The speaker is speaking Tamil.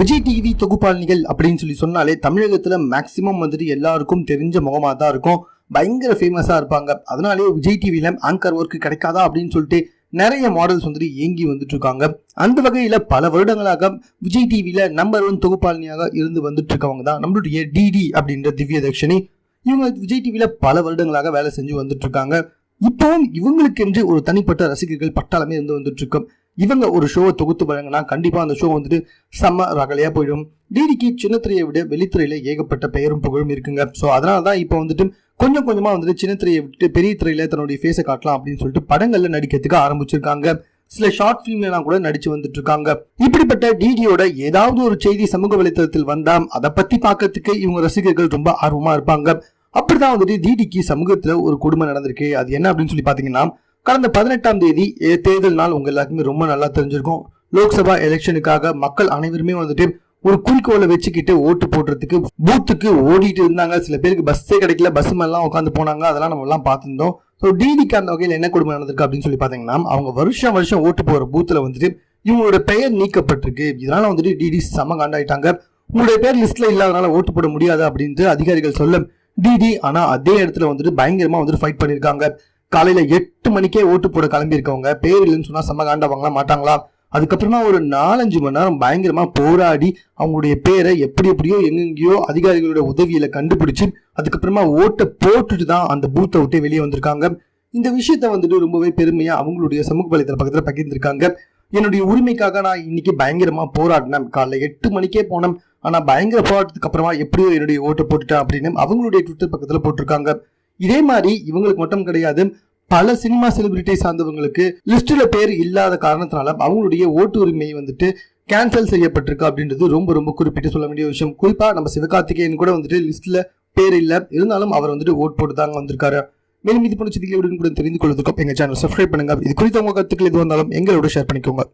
விஜய் டிவி தொகுப்பாளினிகள் அப்படின்னு சொல்லி சொன்னாலே தமிழகத்தில் மேக்சிமம் வந்துட்டு எல்லாருக்கும் தெரிஞ்ச முகமாக தான் இருக்கும். பயங்கர ஃபேமஸாக இருப்பாங்க. அதனாலே விஜய் டிவியில் ஆங்கர் ஒர்க் கிடைக்காதா அப்படின்னு சொல்லிட்டு நிறைய மாடல்ஸ் வந்துட்டு ஏங்கி வந்துட்டு இருக்காங்க. அந்த வகையில் பல வருடங்களாக விஜய் டிவியில் நம்பர் ஒன் தொகுப்பாளினியாக இருந்து வந்துட்டு இருக்கவங்க தான் நம்மளுடைய டிடி அப்படின்ற திவ்ய தர்ஷினி இவங்க விஜய் டிவியில் பல வருடங்களாக வேலை செஞ்சு வந்துட்டு இருக்காங்க. இப்பவும் இவங்களுக்கென்று ஒரு தனிப்பட்ட ரசிகர்கள் பட்டாளமே இருந்து வந்துட்டு இருக்கும். இவங்க ஒரு ஷோவை தொகுத்து வழங்கினா கண்டிப்பாக அந்த ஷோ வந்துட்டு செம்ம ரகலையாக போயிடும். டிடிக்கு சின்னத்திரையை விட வெளித்துறையில் ஏகப்பட்ட பெயரும் புகழும் இருக்குங்க. ஸோ அதனால தான் இப்போ வந்துட்டு கொஞ்சம் கொஞ்சமாக வந்துட்டு சின்னத்திரையை விட்டு பெரிய திரையில் தன்னுடைய ஃபேஸை காட்டலாம் அப்படின்னு சொல்லிட்டு படங்களில் நடிக்கிறதுக்கு ஆரம்பிச்சிருக்காங்க. சில ஷார்ட் ஃபிலிம்லாம் கூட நடிச்சு வந்துட்டு இருக்காங்க இப்படிப்பட்ட டிடியோட ஏதாவது ஒரு செய்தி சமூக வலைத்தளத்தில் வந்தால் அதை பற்றி பார்க்கறதுக்கு இவங்க ரசிகர்கள் ரொம்ப ஆர்வமாக இருப்பாங்க. அப்படிதான் வந்துட்டு டிடிக்கு சமூகத்தில் ஒரு கொடுமை நடந்திருக்கு. அது என்ன அப்படின்னு சொல்லி பார்த்தீங்கன்னா கடந்த பதினெட்டாம் தேதி தேர்தல் நாள் உங்க எல்லாருக்குமே ரொம்ப நல்லா தெரிஞ்சிருக்கும். லோக்சபா எலெக்ஷனுக்காக மக்கள் அனைவருமே வந்துட்டு ஒரு குறிக்கோளை வச்சுக்கிட்டு ஓட்டு போடுறதுக்கு பூத்துக்கு ஓடிட்டு இருந்தாங்க. சில பேருக்கு பஸ்ஸே கிடைக்கல. பஸ் மேலாம் உட்காந்து போனாங்க. அதெல்லாம் நம்ம எல்லாம் பார்த்துருந்தோம். ஸோ டிடிக்கு அந்த வகையில் என்ன கொடுமை நடந்திருக்கு அப்படின்னு சொல்லி பார்த்தீங்கன்னா அவங்க வருஷம் வருஷம் ஓட்டு போகிற பூத்தில் வந்துட்டு இவங்களோட பெயர் நீக்கப்பட்டிருக்கு. இதனால வந்துட்டு டிடி செம காண்டாயிட்டாங்க. உங்களுடைய பேர் லிஸ்ட்ல இல்லாதனால ஓட்டு போட முடியாது அப்படின்ட்டு அதிகாரிகள் சொல்ல டிடி ஆனால் அதே இடத்துல வந்துட்டு பயங்கரமாக வந்துட்டு ஃபைட் பண்ணியிருக்காங்க. காலையில எட்டு மணிக்கே ஓட்டு போட கிளம்பியிருக்கவங்க. பேர் இல்லைன்னு சொன்னா செம்ம காண்டாவாங்களா மாட்டாங்களா? அதுக்கப்புறமா ஒரு நாலஞ்சு மணி நேரம் பயங்கரமா போராடி அவங்களுடைய பேரை எப்படி எப்படியோ எங்கெங்கேயோ அதிகாரிகளோட உதவியில கண்டுபிடிச்சு அதுக்கப்புறமா ஓட்டை போட்டுட்டு தான் அந்த பூத்தை விட்டு வெளியே வந்திருக்காங்க. இந்த விஷயத்த வந்துட்டு ரொம்பவே பெருமையா அவங்களுடைய சமூக வலைதள பக்கத்துல பகிர்ந்திருக்காங்க. என்னுடைய உரிமைக்காக நான் இன்னைக்கு பயங்கரமா போராடினேன். காலைல எட்டு மணிக்கே போனேன். ஆனா பயங்கர போராட்டத்துக்கு அப்புறமா எப்படியோ என்னுடைய ஓட்டை போட்டுட்டேன் அப்படின்னு அவங்களுடைய ட்விட்டர் பக்கத்துல போட்டிருக்காங்க. இதே மாதிரி இவங்களுக்கு மட்டும் கிடையாது பல சினிமா செலிபிரிட்டி சார்ந்தவங்களுக்கு லிஸ்ட்ல பேர் இல்லாத காரணத்தினால அவங்களுடைய ஓட்டு உரிமை வந்துட்டு கேன்சல் செய்யப்பட்டிருக்கு அப்படின்றது ரொம்ப ரொம்ப குறிப்பிட்டு சொல்ல வேண்டிய விஷயம். குறிப்பா நம்ம சிவகார்த்திகேயன் கூட வந்துட்டு லிஸ்ட்ல பேர் இல்லை. இருந்தாலும் அவர் வந்துட்டு ஓட் போட்டு தாங்க வந்திருக்காரு. மேலும் இது போன்ற செய்திகளை உடனுக்குடன் தெரிந்து கொள்வதற்கும் எங்கள் சேனல் சப்ஸ்கிரைப் பண்ணுங்க. இது குறித்த உங்கள் கருத்துக்கள் எது வந்தாலும் எங்களோட ஷேர் பண்ணிக்கோங்க.